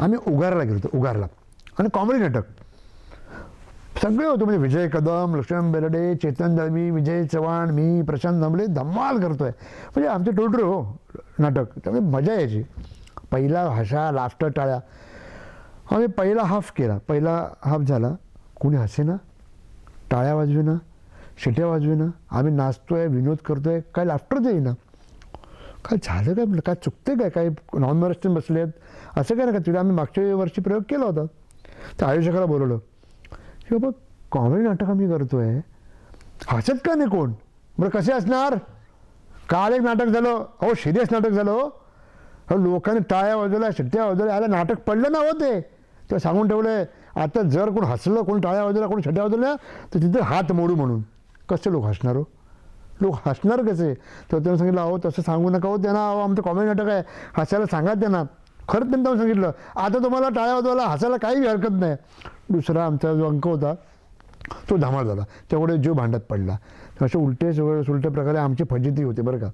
आम्ही उगारला गेलो होतो उगारला. आणि कॉमेडी नाटक. सगळे होतो म्हणजे विजय कदम लक्ष्मण बेलडे चेतन दळवी विजय चव्हाण मी प्रशांत दामले धमाल करतोय. म्हणजे आमचे टोटरे हो नाटक. त्यामुळे मजा यायची. पहिला हसा लाफ्टर टाळ्या. आम्ही पहिला हाफ केला. पहिला हाफ झाला. कोणी हसेना? टाळ्या वाजवेना? शिट्या वाजवेना आम्ही नाचतो आहे विनोद करतो आहे काय लाफ्टर येईना. काय झालं काय म्हटलं काय चुकते काय? काय नॉन महाराष्ट्रीयन बसले आहेत. असं काय ना का तिथे आम्ही मागच्या वर्षी प्रयोग केला होता. तर आयोजकाला बोलवलं. की बाबा कॉमेडी नाटक आम्ही करतो आहे हसत का नाही कोण? बरं कसे असणार काल एक नाटक झालं. अहो सिरियस नाटक झालं हो. अहो लोकांनी टाळ्या वाजवल्या शिट्ट्या वाजवल्या. आलं नाटक पडलं ना हो ते. सांगून सांगून आहे आता जर कोण हसलं कोण टाळ्या वाजवल्या कोण शिट्ट्या वाजवल्या तर तिथे हात मोडू म्हणून. कसे लोक हसणार हो? लोक हसणार कसे? तर त्यांना सांगितलं अहो तसं सांगू नका हो त्यांना. अहो आमचं कॉमेडी नाटक आहे. हसायला सांगा त्यांना. खरंच त्यांनी त्यांना सांगितलं. आता तुम्हाला टाळ्या वाजवायला हसायला काही हरकत नाही. दुसरा आमचा जो अंक होता तो धमाल झाला. त्यामुळे जीव भांड्यात पडला. असे उलटे सगळे उलट्या प्रकारे आमची फजिती होती बरं का.